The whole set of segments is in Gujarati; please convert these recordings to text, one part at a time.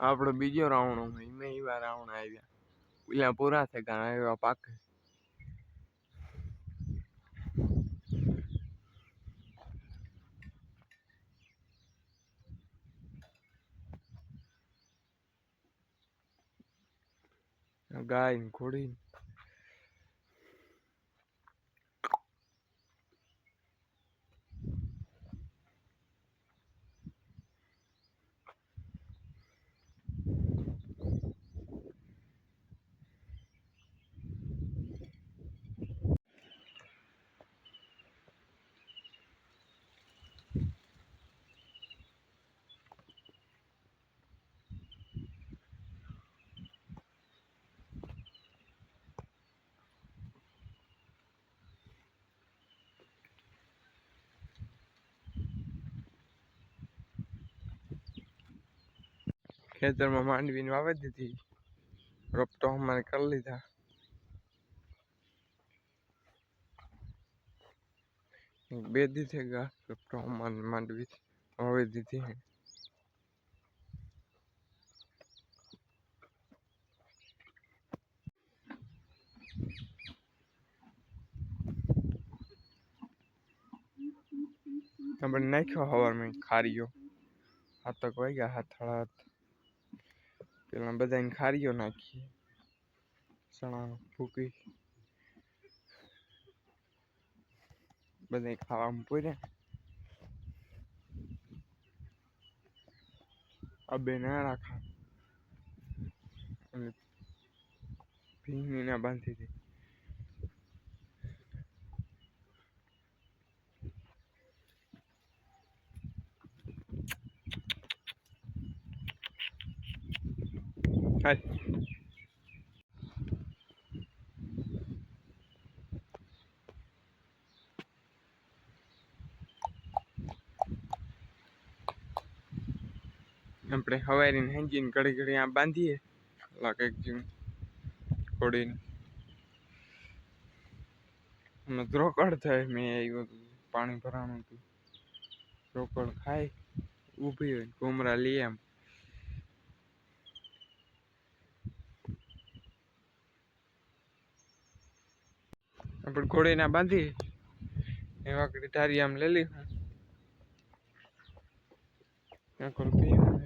આપણો બીજો રાવણો મેં એવા રાવણ આવ્યા. પેલા પૂરા થઈ ગયા આવ્યા પાકે. ગાય ને ઘોડી ખેતરમાં માંડવીને વાવી દીધી રોપ તો અમારે કરી લીધા બે દી થઈ ગયા રોપ તો અમારે માંડવી વાવી દીધી હે આપણે નાખ્યો હવારમાં ખારીયો હાથક વાગ્યા હાથ હળા હાથ પેલા બધાને ખારીઓ નાખીએ. ચણા ફૂકી બધા ખાવામાં પૂર્યા. આ બે ના રાખા અને ભીંગની બાંધી દે હાલ આપણે હવારીને હેંજીને ઘડી ઘડી આ બાંધીએ. લાગે જેવું. ઘોડીને. અમે ધ્રોકડ થાય મેં આવ્યું પાણી ભરાણું હતું. ધ્રોકડ ખાય, ઊભી હોય ઘુમરા લઈએ એમ. આપણે ઘોડીને બાંધી એવા વાકડી ધારી આમ લઈ લઈ આખો પીવું?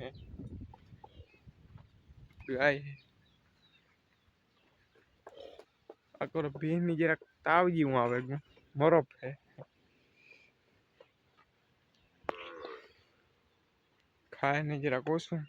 આખો ભીની જરાક તાવ જેવું આવે મરફ હે ખાય ને જરાક ઓછું.